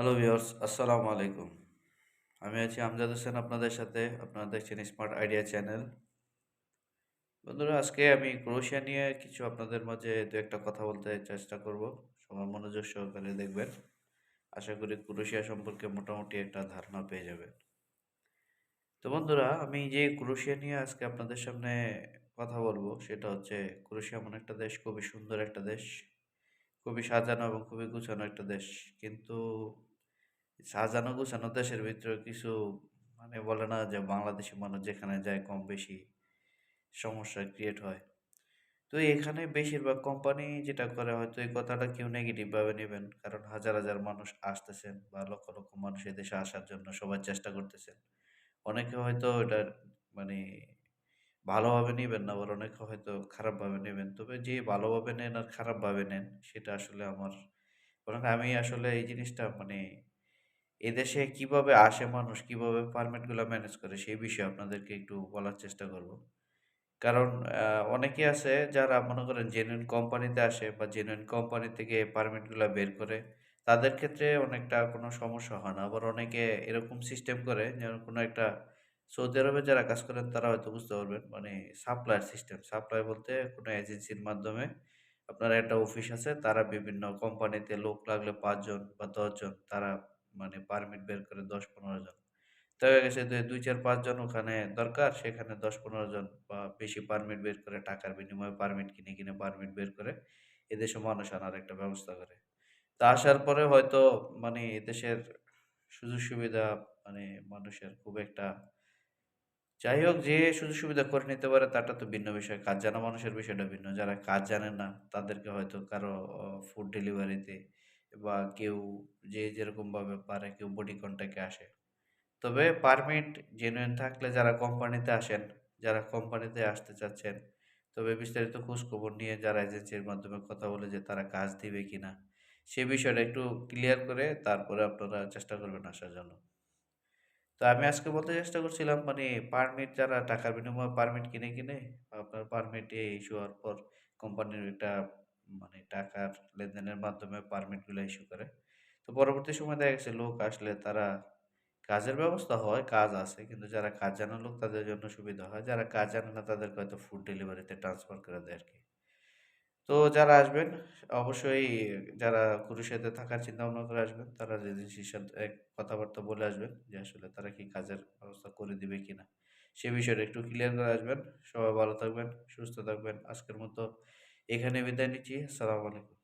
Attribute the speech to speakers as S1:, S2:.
S1: Hello viewers আসসালামু আলাইকুম আমি আছি আমজাদ হোসেন আপনাদের সাথে। আপনারা দেখছেন স্মার্ট আইডিয়া চ্যানেল বন্ধুরা, আজকে আমি ক্রোশিয়া নিয়ে কিছু আপনাদের মাঝে দু একটা কথা বলতে চেষ্টা করব। সবার মনোযোগ সহকারে দেখবেন। আশা করি ক্রোশিয়া সম্পর্কে মোটামুটি একটা ধারণা পেয়ে যাবেন। তো বন্ধুরা, আমি যে ক্রোশিয়া নিয়ে আজকে আপনাদের সামনে কথা বলব, সেটা হচ্ছে ক্রোশিয়া এমন একটা দেশ, খুবই সুন্দর একটা দেশ, খুবই সাজানো এবং খুবই গুছানো একটা দেশ। কিন্তু সাজানো গোছানো দেশের ভিতরে কিছু মানে বলে না যে বাংলাদেশি মানুষ যেখানে যায় কম বেশি সমস্যা ক্রিয়েট হয়। তো এখানে বেশিরভাগ কোম্পানি যেটা করে হয়তো এই কথাটা কেউ নেগেটিভভাবে নেবেন, কারণ হাজার হাজার মানুষ আসতেছেন বা লক্ষ লক্ষ মানুষ দেশে আসার জন্য সবাই চেষ্টা করতেছেন। অনেকে হয়তো এটা মানে ভালোভাবে নেবেন না, আবার অনেকে হয়তো খারাপভাবে নেবেন। তবে যে ভালোভাবে নেন আর খারাপভাবে নেন, সেটা আসলে আমার কারণ আমি আসলে এই জিনিসটা মানে এদেশে কীভাবে আসে মানুষ, কীভাবে পারমিটগুলা ম্যানেজ করে সেই বিষয়ে আপনাদেরকে একটু বলার চেষ্টা করব। কারণ অনেকে আছে যারা মনে করেন জেনুইন কোম্পানিতে আসে বা জেনুইন কোম্পানি থেকে পারমিটগুলা বের করে। তাদের ক্ষেত্রে অনেকটা কোনো সমস্যা হয় না। আবার অনেকে এরকম সিস্টেম করে যেমন কোনো একটা সৌদি আরবে যারা কাজ করেন তারা হয়তো বুঝতে পারবেন। মানে সাপ্লায়ার সিস্টেম। সাপ্লাই বলতে কোনো এজেন্সির মাধ্যমে আপনার একটা অফিস আছে। তারা বিভিন্ন কোম্পানিতে লোক লাগলে পাঁচজন বা দশজন তারা মানে পারমিট বের করে দশ পনেরো জন। দেখা গেছে যে ২, ৪, ৫ জন ওখানে দরকার সেখানে দশ পনেরো জন বা বেশি পারমিট বের করে টাকার বিনিময়ে পারমিট কিনে, কিনে পারমিট বের করে এদেশে মানুষ আনার একটা ব্যবস্থা করে। তা আসার পরে হয়তো মানে এদেশের সুযোগ সুবিধা মানে মানুষের খুব একটা যাই হোক যে সুযোগ সুবিধা করে নিতে পারে তারটা তো ভিন্ন বিষয়। কাজ জানা মানুষের বিষয়টা ভিন্ন। যারা কাজ জানে না তাদেরকে হয়তো কারও ফুড ডেলিভারিতে বা কেউ যে যেরকমভাবে পারে কেউ বডি কন্ট্যাক্টে আসে। তবে পারমিট জেনুইন থাকলে যারা কোম্পানিতে আসেন, যারা কোম্পানিতে আসতে চাচ্ছেন, তবে বিস্তারিত খোঁজখবর নিয়ে যারা এজেন্সির মাধ্যমে কথা বলে যে তারা কাজ দিবে কি না সে বিষয়টা একটু ক্লিয়ার করে তারপরে আপনারা চেষ্টা করবেন আসার জন্য। তো আমি আজকে বলতে চেষ্টা করছিলাম মানে পারমিট যারা টাকার বিনিময়ে পারমিট কিনে, কিনে আপনার পারমিটে ইস্যু হওয়ার পর কোম্পানির একটা মানে টাকার লেনদেনের মাধ্যমে পারমিটগুলো ইস্যু করে। তো পরবর্তী সময়ে দেখা গেছে লোক আসলে তারা কাজের ব্যবস্থা হয়, কাজ আছে। কিন্তু যারা কাজ জানা লোক তাদের জন্য সুবিধা হয়। যারা কাজ জানে না তাদেরকে হয়তো ফুড ডেলিভারিতে ট্রান্সফার করে দেয় আর কি তো যারা আসবেন অবশ্যই যারা ক্রুশিয়াতে থাকার চিন্তা ভাবনা করে আসবেন, তারা এজেন্সির সাথে এক কথাবার্তা বলে আসবেন যে আসলে তারা কি কাজের ব্যবস্থা করে দিবে কিনা। সে বিষয়টা একটু ক্লিয়ার করে আসবেন। সবাই ভালো থাকবেন, সুস্থ থাকবেন। আজকের মতো এখানে বিদায় নিচ্ছি। সালামালাইকুম।